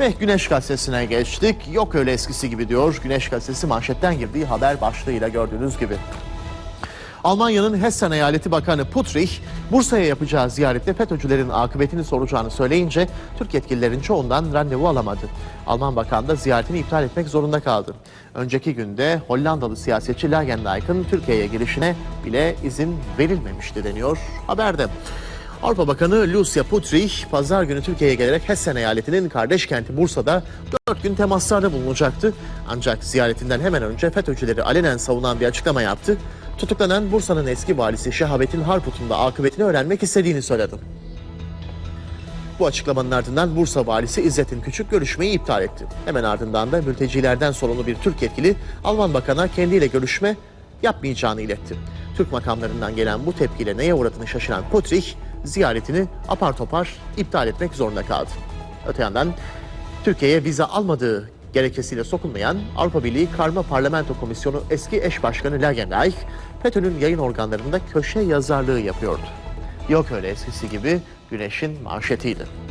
Ve Güneş Gazetesi'ne geçtik. Yok öyle eskisi gibi diyor. Güneş Gazetesi manşetten girdiği haber başlığıyla gördüğünüz gibi. Almanya'nın Hessen Eyaleti Bakanı Puttrich, Bursa'ya yapacağı ziyarette FETÖ'cülerin akıbetini soracağını söyleyince Türk yetkililerin çoğundan randevu alamadı. Alman bakan da ziyaretini iptal etmek zorunda kaldı. Önceki günde Hollandalı siyasetçi Lagendijk'ın Türkiye'ye girişine bile izin verilmemişti deniyor haberde. Avrupa Bakanı Lucia Puttrich, pazar günü Türkiye'ye gelerek Hessen eyaletinin kardeş kenti Bursa'da 4 gün temaslarda bulunacaktı. Ancak ziyaretinden hemen önce FETÖ'cüleri alenen savunan bir açıklama yaptı. Tutuklanan Bursa'nın eski valisi Şehabettin Harput'un da akıbetini öğrenmek istediğini söyledi. Bu açıklamanın ardından Bursa valisi İzzettin Küçük görüşmeyi iptal etti. Hemen ardından da mültecilerden sorumlu bir Türk yetkili Alman bakana kendiyle görüşme yapmayacağını iletti. Türk makamlarından gelen bu tepkiyle neye uğradığını şaşıran Puttrich ziyaretini apar topar iptal etmek zorunda kaldı. Öte yandan Türkiye'ye vize almadığı gerekçesiyle sokulmayan Avrupa Birliği Karma Parlamento Komisyonu eski eş başkanı Lagendijk, FETÖ'nün yayın organlarında köşe yazarlığı yapıyordu. Yok öyle eskisi gibi Güneş'in manşetiydi.